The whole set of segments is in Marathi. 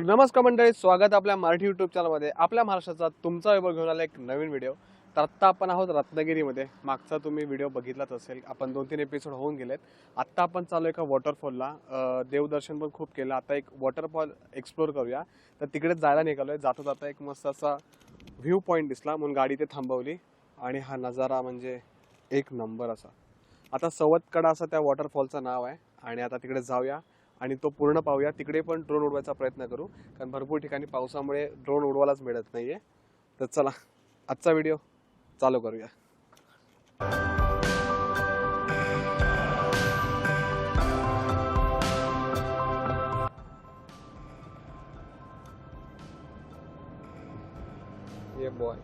तर नमस्कार मंडळी स्वागत आपल्या मराठी युट्यूब चॅनलमध्ये आपल्या महाराष्ट्राचा तुमचा वैभव घेऊन आला एक नवीन व्हिडिओ तर आत्ता आपण आहोत रत्नागिरीमध्ये. मागचा तुम्ही व्हिडिओ बघितलाच असेल. आपण दोन तीन एपिसोड होऊन गेलेत. आत्ता आपण चालू एका वॉटरफॉलला देवदर्शन पण खूप केलं. आता एक वॉटरफॉल एक्सप्लोर करूया. तर तिकडेच जायला निघालोय. जाता जाता एक मस्त असा व्ह्यू पॉईंट दिसला. म्हणून गाडी ते थांबवली. आणि हा नजारा म्हणजे एक नंबर असा. आता सवतकडा असं त्या वॉटरफॉलचं नाव आहे. आणि आता तिकडे जाऊया. आणि तो पूर्ण पाहूया. तिकडे पण ड्रोन उडवायचा प्रयत्न करू. कारण भरपूर ठिकाणी पावसामुळे ड्रोन उडवायलाच मिळत नाहीये. तर चला आजचा व्हिडिओ चालू करूया. ये बॉय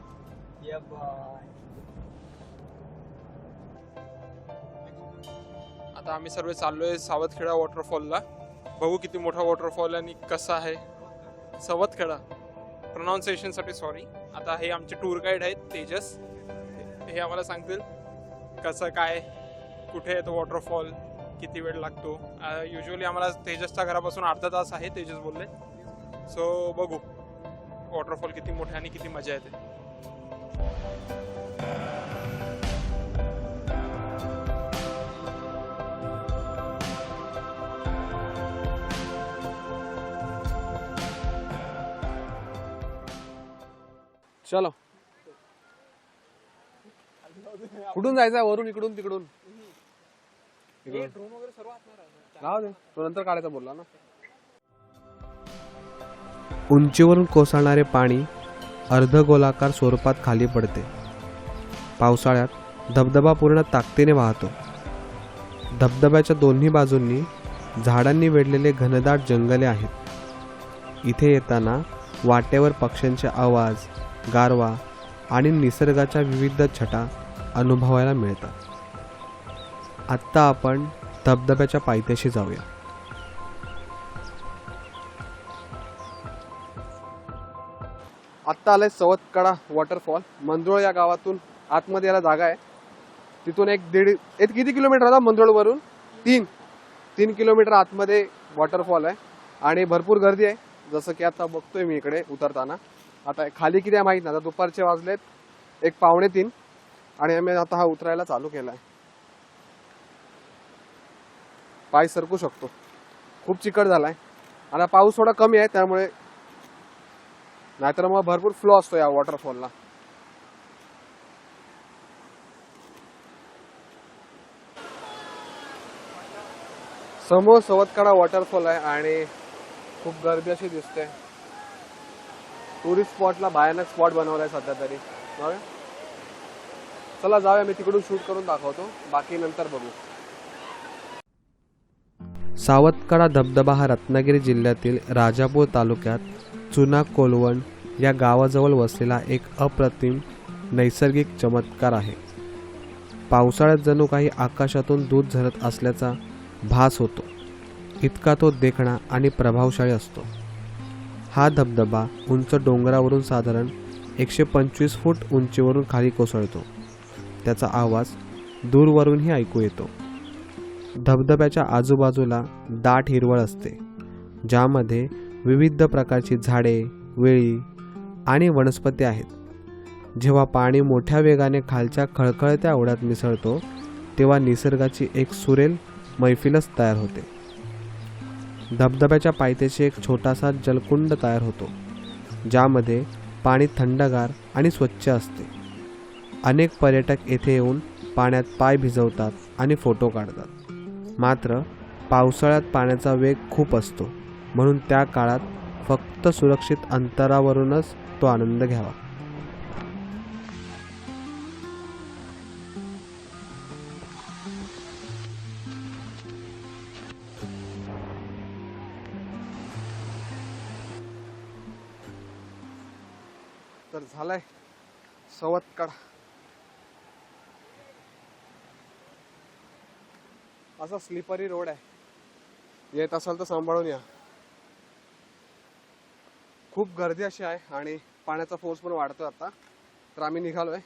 आता आम्ही सर्व चाललोय सावतखेडा वॉटरफॉलला बघू किती मोठा वॉटरफॉल आणि कसा आहे. सवतखेडा प्रोनाऊन्सिएशनसाठी सॉरी आता हे आमचे टूर गाईड आहेत तेजस. हे आम्हाला सांगतील कसं काय कुठे आहे तो वॉटरफॉल किती वेळ लागतो. युजली आम्हाला तेजसच्या घरापासून अर्धा तास आहे तेजस बोलले. सो बघू. वॉटरफॉल किती मोठे आणि किती मजा येते. चलो. कुठून जायचं? वरून इकडून तिकडून. इकडून. राहू दे. तो नंतर काढायचा बोलला ना. उंचीवरून कोसळणारे पाणी अर्धगोलाकार स्वरूपात खाली पडते. पावसाळ्यात धबधबा पूर्ण ताकदीने वाहतो. धबधब्याच्या दोन्ही बाजूंनी झाडांनी वेढलेले घनदाट जंगले आहेत. इथे येताना वाटेवर पक्ष्यांचे आवाज गारवा आणि निसर्गाच्या विविध छटा अनुभवायला मिळतात. आत्ता आपण धबधब्याच्या पायथ्याशी जाऊया. आत्ता आलंय सवतकडा वॉटरफॉल मंजुळ या गावातून आतमध्ये याला जागा आहे. तिथून एक दीड एक किती किलोमीटर होता मंजुळवरून तीन. तीन किलोमीटर आतमध्ये वॉटरफॉल आहे. आणि भरपूर गर्दी आहे. जसं की आता बघतोय मी इकडे उतरताना. आता खाली किती आहे माहीत नाही. आता दुपारचे वाजलेत. एक पावणे तीन. आणि आम्ही आता हा उतरायला चालू केला आहे पाय सरकू शकतो. खूप चिकट झालाय. आता पाऊस थोडा कमी आहे त्यामुळे नाहीतर मग भरपूर फ्लो असतो या वॉटरफॉलला समोर सवतकडा वॉटरफॉल आहे आणि खूप गर्दी अशी दिसते. टुरिस्ट स्पॉटला भयानक स्पॉट बनवलाय सध्या तरी. चला जाऊया. मी तिकडून शूट करून दाखवतो. बाकी नंतर बघू. सावतकडा धबधबा हा रत्नागिरी जिल्ह्यातील राजापूर तालुक्यात चुना कोलवण या गावाजवळ वसलेला एक अप्रतिम नैसर्गिक चमत्कार आहे. पावसाळ्यात जणू काही आकाशातून दूध झरत असल्याचा भास होतो. इतका तो देखणा आणि प्रभावशाळी असतो. हा धबधबा उंच डोंगरावरून साधारण एकशे पंचवीस फूट उंचीवरून खाली कोसळतो. त्याचा आवाज दूरवरूनही ऐकू येतो. धबधब्याच्या आजूबाजूला दाट हिरवळ असते ज्यामध्ये विविध प्रकारची झाडे वेळी आणि वनस्पती आहेत. जेव्हा पाणी मोठ्या वेगाने खालच्या खळखळत्या ओढ्यात मिसळतो तेव्हा निसर्गाची एक सुरेल मैफिलच तयार होते. धबधब्याच्या पायथ्याशी एक छोटासा जलकुंड तयार होतो ज्यामध्ये पाणी थंडगार आणि स्वच्छ असते. अनेक पर्यटक येथे येऊन पाण्यात पाय भिजवतात आणि फोटो काढतात. मात्र पावसाळ्यात पाण्याचा वेग खूप असतो म्हणून त्या काळात फक्त सुरक्षित अंतरावरूनच तो आनंद घ्यावा. तर झालाय सवतकडा. असा स्लिपरी रोड आहे. येत असाल तर सांभाळून या. खूप गर्दी अशी आहे आणि पाण्याचा फोर्स पण वाढतोय आता. तर आम्ही निघालोय.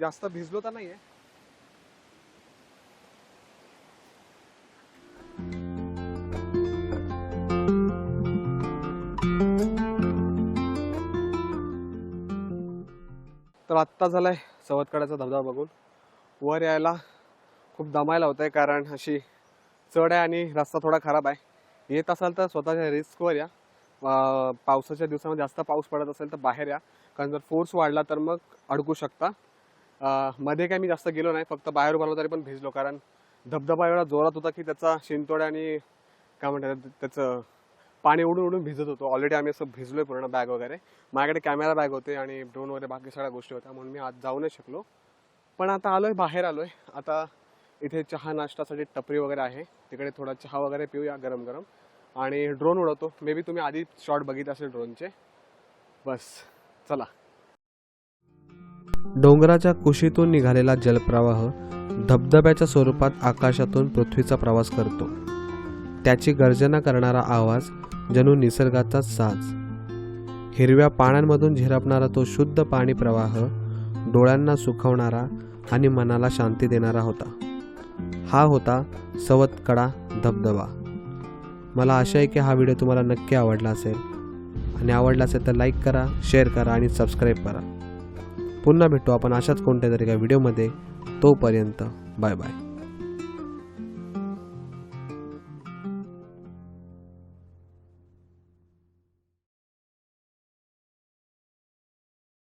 जास्त भिजलो तर नाहीये. तर आत्ता झालाय सवतकड्याचा धबधबा बघून. वर यायला खूप दमायला होत आहे कारण अशी चढ आहे आणि रस्ता थोडा खराब आहे. येत असाल तर स्वतःच्या रिस्कवर या. पावसाच्या दिवसामध्ये जास्त पाऊस पडत असेल तर बाहेर या. कारण जर फोर्स वाढला तर मग अडकू शकता. मध्ये काय मी जास्त गेलो नाही फक्त बाहेर उभारलो तरी पण भिजलो. कारण धबधबा एवढा जोरात होता की त्याचा शिंतोड आणि काय म्हणतात त्याचं पाणी उडून उडून भिजत होतो. ऑलरेडी आम्ही असं भिजलोय पूर्ण बॅग वगैरे. माझ्याकडे कॅमेरा बॅग होते आणि ड्रोन वगैरे बाकी सगळ्या गोष्टी होत्या. म्हणून मी आज जाऊ नाही शकलो. पण आता आलोय बाहेर आलोय. आता इथे चहा नाश्तासाठी टपरी वगैरे आहे. तिकडे थोडा चहा वगैरे पिऊया गरम गरम आणि ड्रोन उडवतो. मे बी तुम्ही आधी शॉट बघितले असेल ड्रोनचे बस. चला. डोंगराच्या कुशीतून निघालेला जलप्रवाह धबधब्याच्या स्वरूपात आकाशातून पृथ्वीचा प्रवास करतो. त्याची गर्जना करणारा आवाज जणू निसर्गाचा साज. हिरव्या पाण्यामधून झिरपणारा तो शुद्ध पाणी प्रवाह डोळ्यांना सुखवणारा आणि मनाला शांती देणारा होता. हा होता सवतकडा धबधबा. मला आशा आहे की हा व्हिडिओ तुम्हाला नक्की आवडला असेल. आणि आवडला असेल तर लाईक करा शेअर करा आणि सबस्क्राईब करा. पुन्हा भेटू आपण अशाच कोणत्या तरी एका व्हिडिओमध्ये. तोपर्यंत बाय बाय.